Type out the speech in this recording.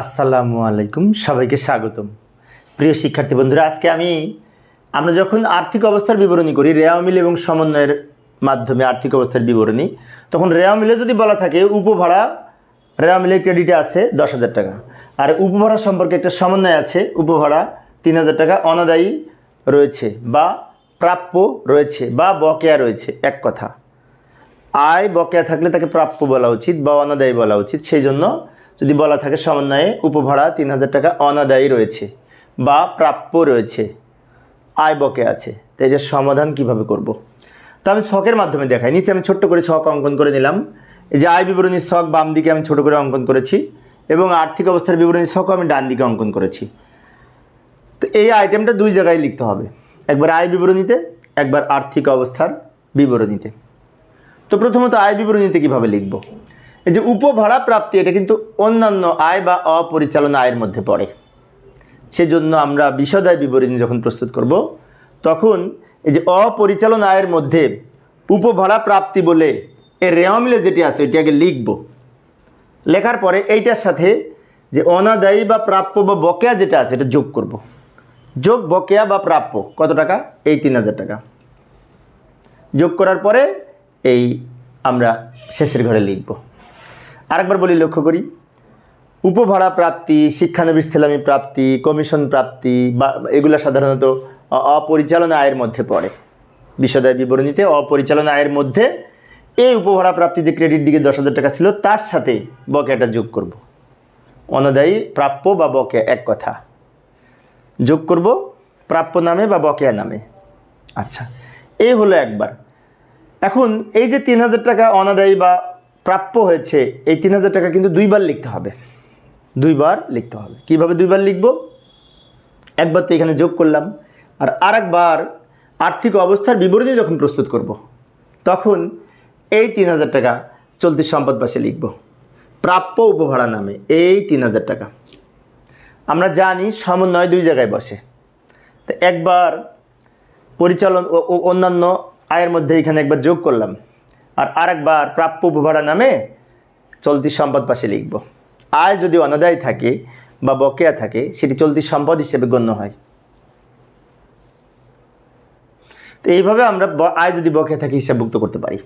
আসসালামু আলাইকুম, সবাইকে স্বাগতম। প্রিয় শিক্ষার্থী বন্ধুরা, আজকে আমি, আমরা যখন আর্থিক অবস্থার বিবরণী করি, রেওয়া মিল এবং সমন্বয়ের মাধ্যমে আর্থিক অবস্থার বিবরণী, তখন রেওয়া মিলে যদি বলা থাকে, উপভাড়া, রেওয়া মিলের ক্রেডিটে আছে দশ হাজার টাকা। আর উপভাড়া সম্পর্কে একটা সমন্বয় আছে, উপভাড়া তিন হাজার টাকা অনাদায়ী রয়েছে বা প্রাপ্য রয়েছে বা বকেয়া রয়েছে, এক কথা। আয় বকেয়া থাকলে তাকে প্রাপ্য বলা উচিত বা অনাদায়ী বলা উচিত, সেই জন্য যদি বলা থাকে সমন্বয়ে উপভাড়া তিন হাজার টাকা অনাদায়ী রয়েছে বা প্রাপ্য রয়েছে, আয় বকেয়া আছে। তো এই যে সমাধান কীভাবে করব। তো আমি শখের মাধ্যমে দেখাই। নিচে আমি ছোট্ট করে শখ অঙ্কন করে নিলাম। এই যে আয় বিবরণীর শখ বাম দিকে আমি ছোট করে অঙ্কন করেছি এবং আর্থিক অবস্থার বিবরণীর ছকও আমি ডান দিকে অঙ্কন করেছি। তো এই আইটেমটা দুই জায়গায় লিখতে হবে। একবার আয় বিবরণীতে, একবার আর্থিক অবস্থার বিবরণীতে। তো প্রথমত আয় বিবরণীতে কীভাবে লিখব? এই যে উপভাড়া প্রাপ্তি, এটা কিন্তু অন্যান্য আয় বা অপরিচালনা আয়ের মধ্যে পড়ে। সেজন্য আমরা বিশদায় বিবরণী যখন প্রস্তুত করব, তখন এই যে অপরিচালনা আয়ের মধ্যে উপভাড়া প্রাপ্তি বলে এর রেওয়া মিলে যেটি আছে ওইটি আগে লিখব। লেখার পরে এইটার সাথে যে অনাদায়ী বা প্রাপ্য বা বকেয়া যেটা আছে, এটা যোগ করব। যোগ, বকেয়া বা প্রাপ্য, কত টাকা? এই তিন হাজার টাকা। যোগ করার পরে এই আমরা শেষের ঘরে লিখব। আরেকবার বলি, লক্ষ্য করি। উপভাড়া প্রাপ্তি, শিক্ষানবিশ প্রাপ্তি, কমিশন প্রাপ্তি, বা এগুলো সাধারণত অপরিচালনা আয়ের মধ্যে পড়ে। বিশদায় বিবরণীতে অপরিচালনা আয়ের মধ্যে এই উপভাড়া প্রাপ্তি যে ক্রেডিট দিকে দশ হাজার টাকা ছিল, তার সাথে বকেয়াটা যোগ করব। অনাদায়ী প্রাপ্য বা বকেয়া, এক কথা। যোগ করব প্রাপ্য নামে বা বকেয়া নামে। আচ্ছা এই হলো একবার। এখন এই যে তিন হাজার টাকা অনাদায়ী বা প্রাপ্য হয়েছে এই তিন হাজার টাকা কিন্তু দুইবার লিখতে হবে। দুইবার লিখতে হবে। কীভাবে দুইবার লিখব? একবার তো এখানে যোগ করলাম। আর আরেকবার আর্থিক অবস্থার বিবরণী যখন প্রস্তুত করব। তখন এই তিন হাজার টাকা চলতি সম্পদ পাশে লিখব। প্রাপ্য উপভাড়া নামে এই তিন হাজার টাকা। আমরা জানি সমন্বয় দুই জায়গায় বসে। তো একবার পরিচালন ও অন্যান্য আয়ের মধ্যে এখানে একবার যোগ করলাম। আর আরেকবার প্রাপ্য উপভাড়া নামে চলতি সম্পদ পাশে লিখব। আয় যদি অনাদায় থাকে বা বকেয়া থাকে, সেটি চলতি সম্পদ হিসেবে গণ্য হয়। তো এইভাবে আমরা আয় যদি বকেয়া থাকে হিসাবভুক্ত করতে পারি।